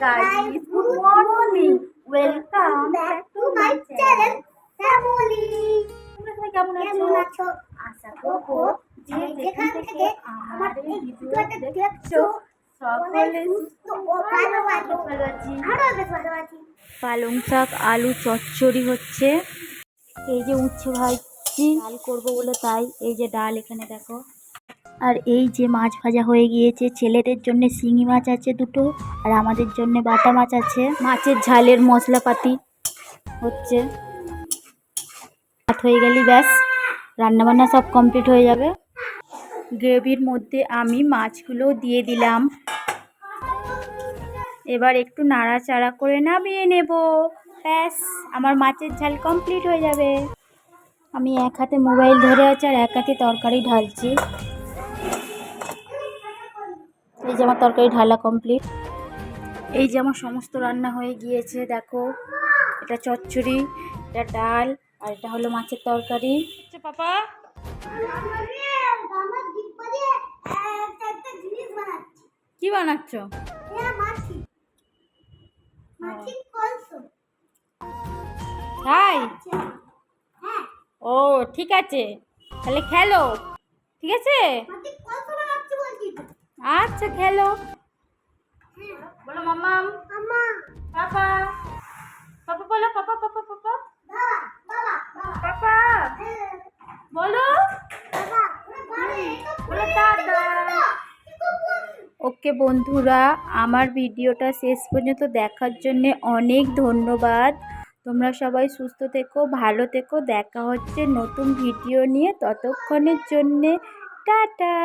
guys, good morning. Welcome back to my channel, তোমরা সবাই কেমন আছো? আশা করব যে যেখান থেকে আমার এই ভিডিওটা দেখছ দেখছ সকলে সুস্থ ও ভালো আছো। ভালো আছি। ভালো আছি। পালং শাক আলু চচ্চড়ি হচ্ছে। এই যে উচ্ছে ভাজছি ডাল করব বলে তাই। এই যে ডাল এখানে দেখো। আর এই যে মাছ ভাজা হয়ে গিয়েছে, ছেলেদের জন্য শিঙি মাছ আছে দুটো আর আমাদের জন্য বাটা মাছ আছে। মাছের ঝালের মশলাপাতি হচ্ছে। হয়ে গেলেই ব্যাস, রান্নাবান্না সব কমপ্লিট হয়ে যাবে। গ্রেভির মধ্যে আমি মাছগুলো দিয়ে দিলাম। এবার একটু নাড়াচাড়া করে নামিয়ে নেব। ব্যাস, আমার মাছের ঝাল কমপ্লিট হয়ে যাবে। আমি এক হাতে মোবাইল ধরে আছি আর এক হাতে তরকারি ঢালছি। এই যে আমার তরকারি ঢালা কমপ্লিট এই যে আমার সমস্ত রান্না হয়ে গিয়েছে, দেখো। এটা চচ্চড়ি, এটা ডাল, আর এটা হলো মাছের তরকারি। পাপা। জিনিস বানাচ্ছি কি বানাচ্ছ? তাই ও, ঠিক আছে। তাহলে খেলো। ঠিক আছে মাছি কলসো বানাচ্ছি বলছি তো আচ্ছা খেলো। বলো মাম্মাম আমা পাপা। পাপা বলো পাপা পাপা পাপা। পাপা। বলো। দাদা। ওকে বন্ধুরা আমার ভিডিওটা শেষ পর্যন্ত দেখার জন্য অনেক ধন্যবাদ। তোমরা সবাই সুস্থ থেকো ভালো থেকো। দেখা হচ্ছে নতুন ভিডিও নিয়ে ততক্ষণের জন্যে। টাটা।